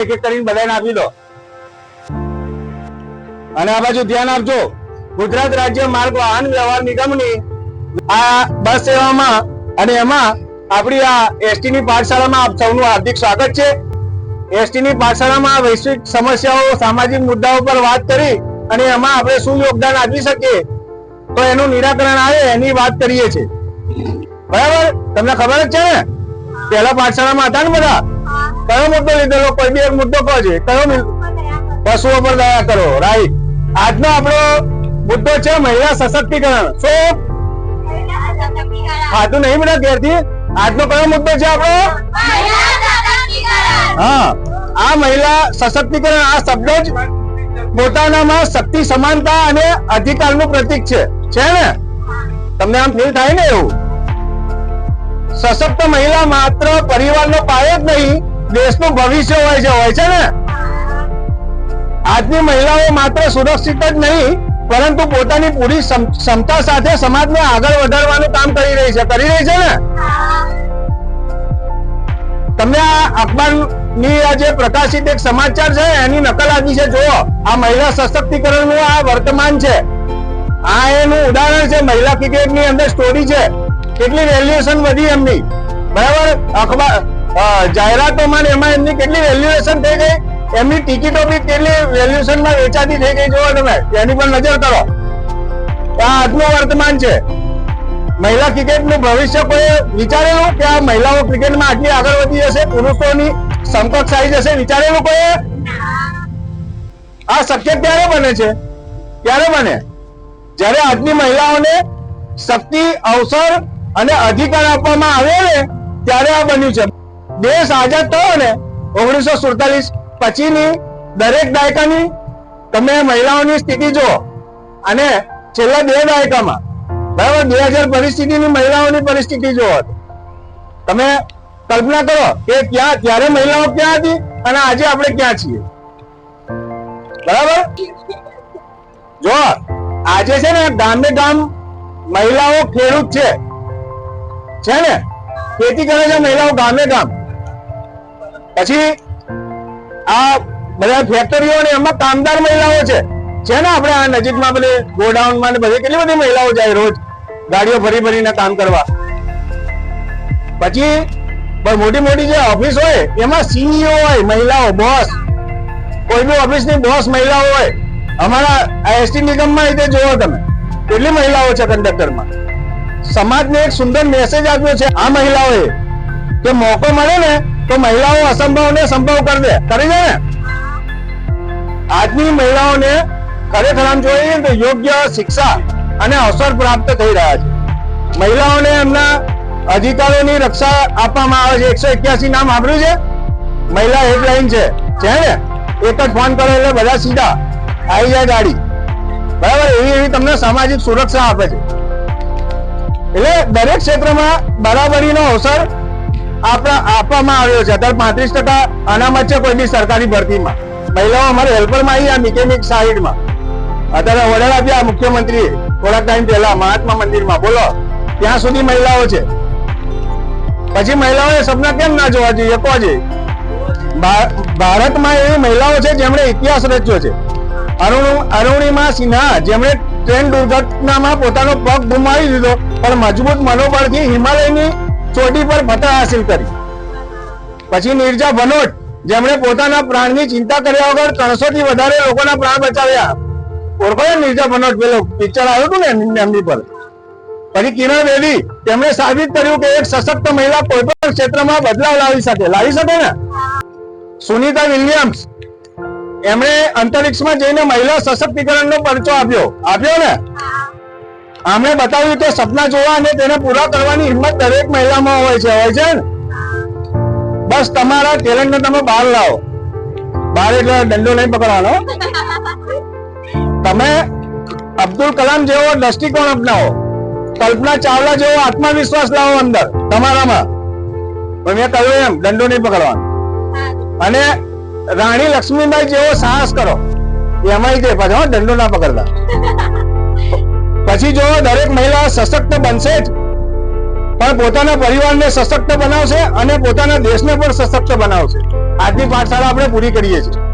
એક એક કરીને બધાને આપી દો. અને આ બાજુ ધ્યાન આપજો, ગુજરાત રાજ્ય માર્ગ વાહન વ્યવહાર નિગમની આ બસ સેવામાં અને એમાં આપણી આ એસટી ની પાઠશાળામાં આપ સૌનું હાર્દિક સ્વાગત છે. એસટી ની પાઠશાળામાં વૈશ્વિક સમસ્યાઓ, સામાજિક મુદ્દાઓ પર વાત કરી અને એમાં આપણે શું યોગદાન આપી શકીએ, તો એનું નિરાકરણ આવે એની વાત કરીએ છીએ. બરાબર? તમને ખબર જ છે ને? પહેલા પાઠશાળામાં હતા ને બધા? કયો મુદ્દો લીધેલો? કોઈ બી એક મુદ્દો કહો કયો પશુઓ પર દયા કરો. રાઈટ આજનો આપણો મુદ્દો છે મહિલા સશક્તિકરણ. શું? ખાતું નહીં બધા ઘેરથી? આજનો કયો મુદ્દો છે આપણો? હા. આ મહિલા સશક્તિકરણ, આ શબ્દ જ પોતાનામાં શક્તિ, સમાનતા અને અધિકારનું પ્રતીક છે. છે ને? તમને આમ ફીલ થાય ને એવું? સશક્ત મહિલા માત્ર પરિવારનો પાયો જ નહીં દેશનું ભવિષ્ય હોય છે હોય છે ને? આજની મહિલાઓ માત્ર સુરક્ષિત જ નહીં, પરંતુ પોતાની પૂરી ક્ષમતા સાથે સમાજને આગળ વધારવાનું કામ કરી રહી છે, કરી રહી છે ને? તમને આ અખબારની આ જે પ્રકાશિત એક સમાચાર છે, એની નકલ આપી છે, જુઓ. આ મહિલા સશક્તિકરણનું આ વર્તમાન છે. આ એનું ઉદાહરણ છે, મહિલા ક્રિકેટની અંદર સ્ટોરી છે. કેટલી વેલ્યુએશન વધી એમની. બરાબર? અખબાર જાહેરાતોમાં એમાં એમની કેટલી વેલ્યુએશન થઈ ગઈ? એમની ટિકિટો બી કેટલી વેલ્યુએશનમાં વેચાતી થઈ ગઈ જોવો તમે? એની પણ નજર કરો. આ આજનું વર્તમાન છે. મહિલા ક્રિકેટનું ભવિષ્ય કોઈ વિચારેલું? કે આ મહિલાઓ ક્રિકેટમાં આટલી આગળ વધી જશે? પુરુષોની સમકક્ષ આવી જશે વિચારેલું કોઈ આ શક્ય ક્યારે બને છે? ક્યારે બને? જ્યારે આજની મહિલાઓને શક્તિ, અવસર અને અધિકાર આપવામાં આવે ને, ત્યારે આ બન્યું છે. દેશ આઝાદ થયો ને, ઓગણીસો સુડતાલીસ પછીની દરેક દાયકાની તમે મહિલાઓની સ્થિતિ જુઓ. અને છેલ્લા બે દાયકામાં, બરાબર, બે હજાર પરિસ્થિતિની મહિલાઓની પરિસ્થિતિ જુઓ તમે કલ્પના કરો કે ક્યાં, ત્યારે મહિલાઓ ક્યાં હતી અને આજે આપણે ક્યાં છીએ? બરાબર? જો આજે છે ને ગામે ગામ મહિલાઓ ખેડૂત છે. છે ને? ખેતી કરે છે મહિલાઓ ગામે ગામ. પછી આ બધા ફેક્ટરીઓ ને એમાં કામદાર મહિલાઓ છે. છે આપણે આ નજીકમાં બધી ગોડાઉનમાં ને બધી કેટલી બધી મહિલાઓ જાય રોજ? ગાડીઓ ભરી ભરીને કામ કરવા. પછી મોટી મોટી જે ઓફિસ હોય, એમાં સીઈઓ હોય, મહિલાઓ બોસ કોઈ બી ઓફિસની બોસ મહિલાઓ હોય, અમારા એસટી નિગમમાં રીતે જોવો તમે. કેટલી મહિલાઓ છે કંડક્ટરમાં સમાજને એક સુંદર મેસેજ આપ્યો છે આ મહિલાઓએ, કે મોકો મળે ને તો મહિલાઓ અસંભવને સંભવ કરી દે. કરી દે ને? આજની મહિલાઓને ખરેખર આમ જોઈએ તો યોગ્ય શિક્ષા અને અવસર પ્રાપ્ત થઈ રહ્યા છે. મહિલાઓને એમના અધિકારોની રક્ષા આપવામાં આવે છે. એકસો એક્યાસી નામ સાંભળ્યું છે? મહિલા હેલ્પલાઇન છે. છે ને? એક જ ફોન કરો એટલે બધા સીધા આવી જાય ગાડી. બરાબર? એવી એવી તમને સામાજિક સુરક્ષા આપે છે. એટલે દરેક ક્ષેત્રમાં બરાબરીનો અવસર આપવામાં આવ્યો છે. અત્યારે પાંત્રીસ ટકા અનામત છે કોઈ બી સરકારી ભરતીમાં. મહિલાઓ અમારે હેલ્પરમાં આવી આ મિકેનિક સાઈડમાં. અત્યારે ઓર્ડર આપ્યા મુખ્યમંત્રીએ. થોડાક ટાઈમ પહેલા મહાત્મા મંદિરમાં. બોલો ત્યાં સુધી મહિલાઓ છે? પછી મહિલાઓએ સપના કેમ ના જોવા જોઈએ? છે ભારતમાં એવી મહિલાઓ છે જેમણે ઇતિહાસ રચ્યો છે. અરુણ, અરુણિમા સિન્હા, જેમણે ટ્રેન દુર્ઘટનામાં પોતાનો પગ ગુમાવી દીધો, પણ મજબૂત મનોબળથી હિમાલયની ચોટી પર ફતહ હાસિલ કરી. પછી નિર્જા ભનોટ, જેમણે પોતાના પ્રાણની ચિંતા કર્યા વગર ત્રણસો થી વધારે લોકોના પ્રાણ બચાવ્યા. ઓળખો ને નિર્જા ભનોટ, પેલો પિક્ચર આવ્યું હતું ને એમની પર. પછી કિરણ બેદી તેમણે સાબિત કર્યું કે એક સશક્ત મહિલા કોઈ પણ ક્ષેત્રમાં બદલાવ લાવી શકે. લાવી શકે ને? સુનીતા વિલિયમ્સ, એમણે અંતરિક્ષમાં જઈને મહિલા સશક્તિકરણનો પરચો આપ્યો. આપ્યો ને? આમણે બતાવ્યું કે સપના જોવા અને તેને પૂરા કરવાની હિંમત દરેક મહિલામાં હોય છે હોય છે બસ તમારા ટેલેન્ટને તમે બહાર લાવો. બહાર એટલે દંડો નહીં પકડવાનો. તમે અબ્દુલ કલામ જેવો દ્રષ્ટિકોણ અપનાવો. કલ્પના ચાવલા જેવો આત્મવિશ્વાસ લાવો અંદર, તમારામાં. પણ મેં કહ્યું એમ, દંડો નહીં પકડવાનો. અને રાણી લક્ષ્મીબાઈ જેવો સાહસ કરો. એમાંય તે પાછો દંડો ના પકડતા. પછી જો દરેક મહિલા સશક્ત બનશે જ, પણ પોતાના પરિવારને સશક્ત બનાવશે અને પોતાના દેશને પણ સશક્ત બનાવશે. આજની પાઠશાળા આપણે પૂરી કરીએ છીએ.